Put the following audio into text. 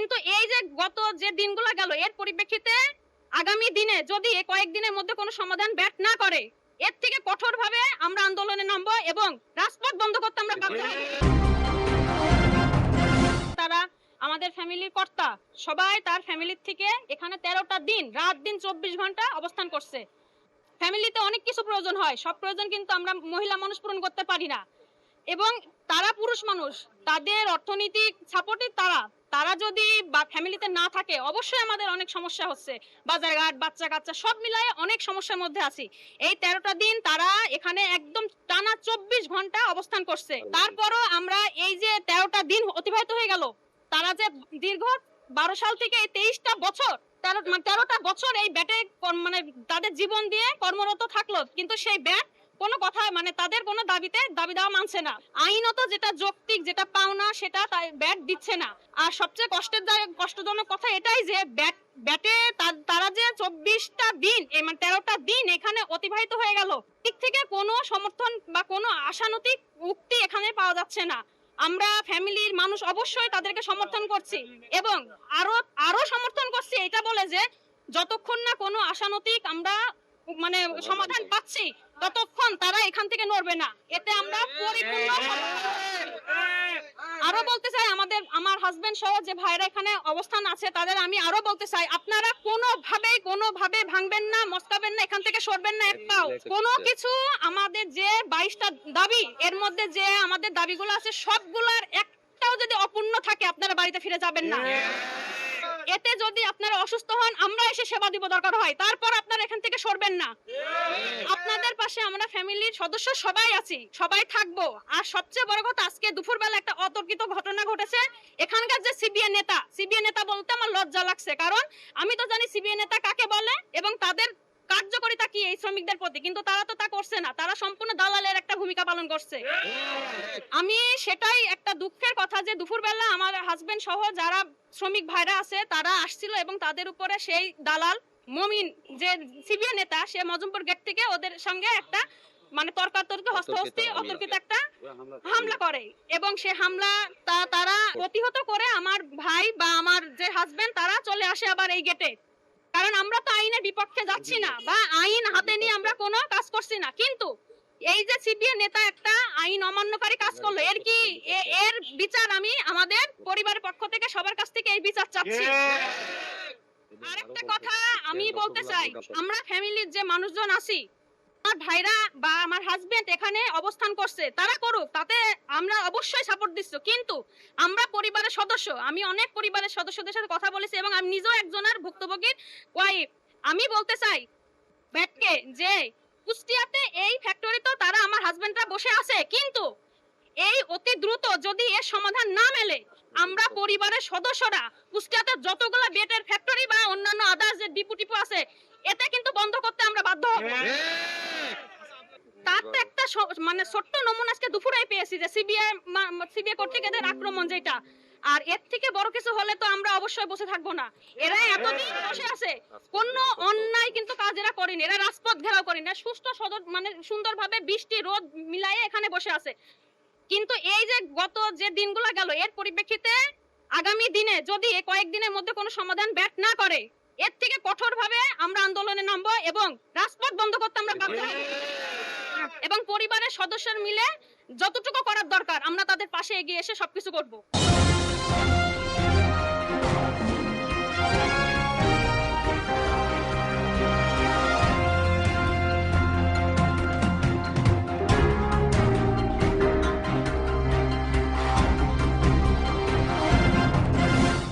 কিন্তু এই যে গত যে দিনগুলো গেল, এর পরিপ্রেক্ষিতে আগামী দিনে যদি কয়েকদিনের মধ্যে কোনো সমাধান ব্যাট না করে, এর থেকে কঠোরভাবে আমরা আন্দোলনে নামবো এবং রাজপথ বন্ধ করতে আমরা তারা আমাদের ফ্যামিলির কর্তা, সবাই তার ফ্যামিলির থেকে এখানে তেরোটা দিন, রাত দিন চব্বিশ ঘণ্টা অবস্থান করছে। ফ্যামিলিতে অনেক কিছু প্রয়োজন হয়, সব প্রয়োজন কিন্তু আমরা মহিলা মানুষ পূরণ করতে পারি না। এবং তারা পুরুষ মানুষ, তাদের অর্থনৈতিক সাপোর্টই তারা। তারা যদি বা ফ্যামিলিতে না থাকে অবশ্যই আমাদের অনেক সমস্যা হচ্ছে। বাজার ঘাট বাচ্চা কাচ্চা সব মিলায়ে অনেক সমস্যার মধ্যে আছি। এই তেরোটা দিন তারা এখানে একদম টানা চব্বিশ ঘণ্টা অবস্থান করছে। তারপরও আমরা এই যে তেরোটা দিন অতিবাহিত হয়ে গেল তারা যে দীর্ঘ বারো সাল থেকে এই তেইশটা বছর তেরো মানে তেরোটা বছর এই ব্যাটে মানে তাদের জীবন দিয়ে কর্মরত থাকল। কিন্তু সেই ব্যাট কোনো কথা মানে তাদের কোনো দাবিতে দাবি দেওয়া মানছে না। আইনত যেটা যৌক্তিক, যেটা পাওনা, সেটা তাই- ব্যাট দিচ্ছে না। আর সবচেয়ে কষ্টের কষ্টজনক কথা এটাই যে, ব্যাট, ব্যাটে তারা যে চব্বিশটা দিন মানে তেরোটা দিন এখানে অতিবাহিত হয়ে গেল দিক থেকে কোনো সমর্থন বা কোনো আশানতিক উক্তি এখানে পাওয়া যাচ্ছে না। আমরা ফ্যামিলির মানুষ অবশ্যই তাদেরকে সমর্থন করছি এবং আরও আরও সমর্থন করছি, এটা বলে যে, যতক্ষণ না কোনো আশানতিক আমরা মানে সমাধান পাচ্ছি ততক্ষণ তারা এখান থেকে নড়বে না। এতে আমরা পরিপূর্ণ আরও বলতে চাই আমাদের আমার হাজবেন্ড সহ যে ভাইরা এখানে অবস্থান আছে তাদের আমি আরও বলতে চাই আপনারা কোনোভাবেই কোনোভাবে ভাঙবেন না মস্কাবেন না এখান থেকে সরবেন না এক পাও। কোনো কিছু আমাদের যে বাইশটা দাবি এর মধ্যে যে আমাদের দাবিগুলো আছে সবগুলার একটাও যদি অপূর্ণ থাকে আপনারা বাড়িতে ফিরে যাবেন না। এতে যদি আপনারা অসুস্থ হন, আমরা এসে সেবা দিব দরকার হয়। তারপর আপনারা এখান থেকে সরবেন না। আপনাদের পাশে আমরা ফ্যামিলির সদস্য সবাই আছি, সবাই থাকব। আর সবচেয়ে বড় কথা, আজকে দুপুরবেলা একটা অতর্কিত ঘটনা ঘটেছে। এখানকার যে সিবিএ নেতা সিবিএ নেতা বলতে আমার লজ্জা লাগছে। কারণ আমি তো জানি সিবিএ নেতা কাকে বলে এবং তাদের কার্যকারিতা কি এই শ্রমিকদের প্রতি? কিন্তু তারা তো তা করছে না। তারা সম্পূর্ণ দালালের একটা ভূমিকা পালন করছে। আমি সেটাই একটা দুঃখের কথা যে দুপুরবেলা আমার হাজবেন্ড সহ যারা শ্রমিক ভাইরা আছে তারা আসছিল এবং তাদের উপরে সেই দালাল মমিন যে সিবিআই নেতা সে মজমপুর গেট থেকে ওদের সঙ্গে একটা মানে তর্কাতর্কি হস্তহস্তি অতর্কিত একটা হামলা করে। এবং সে হামলা তা- তারা প্রতিহত করে আমার ভাই বা আমার যে হাজবেন্ড তারা চলে আসে আবার এই গেটে কারণ আমরা তো আইনের বিপক্ষে যাচ্ছি না বা আইন হাতে নিয়ে আমরা কোনো কাজ করছি না কিন্তু এই যে সিপিএম নেতা একটা আইন অমান্যকারী কাজ করল এর কি এর বিচার আমি আমাদের পরিবারের পক্ষ থেকে সবার কাছ থেকে এই বিচার চাচ্ছি আরেকটা কথা আমি বলতে চাই আমরা ফ্যামিলির যে মানুষজন আছি আমার ভাইরা বা আমার হাজবেন্ড এখানে অবস্থান করছে, তারা করুক, তাতে আমরা অবশ্যই সাপোর্ট দিচ্ছি। কিন্তু আমরা পরিবারের সদস্য, আমি অনেক পরিবারের সদস্যদের সাথে কথা বলেছি এবং আমি নিজেও একজনের ভুক্তভোগীর ওয়াইফ আমি বলতে চাই ব্যাটকে যে কুষ্টিয়াতে এই ফ্যাক্টরিতে তারা আমার হাজবেন্ডরা বসে আছে, কিন্তু এই অতি দ্রুত যদি এর সমাধান না মেলে, আমরা পরিবারের সদস্যরা কুষ্টিয়াতে যতগুলো বেটের ফ্যাক্টরি বা অন্যান্য আদার্স যে ডিপু টিপু আছে এটা কিন্তু বন্ধ করতে আমরা বাধ্য হব। তার একটা মানে ছোট্ট নমুনা আজকে দুপুরেই পেয়েছি যে সিবিআই সিবিআই কর্তৃক এদের আক্রমণ যেটা। আর এর থেকে বড় কিছু হলে তো আমরা অবশ্যই বসে থাকব না। এরা এতদিন বসে আছে। কোন অন্যায় কিন্তু কাজ এরা করেনি। এরা রাজপথ ঘেরাও করেনি। এরা সুস্থ সদর মানে সুন্দরভাবে বৃষ্টি রোদ মিলায়ে এখানে বসে আছে। কিন্তু এই যে গত যে দিনগুলো গেল এর পরিপ্রেক্ষিতে আগামী দিনে যদি কয়েকদিনের মধ্যে কোনো সমাধান ব্যাট না করে এর থেকে কঠোরভাবে আমরা আন্দোলনে নামবো এবং রাজপথ বন্ধ করতে আমরা বাধ্য। এবং পরিবারের সদস্যের মিলে যতটুকু করার দরকার আমরা তাদের পাশে এগিয়ে এসে সবকিছু করব।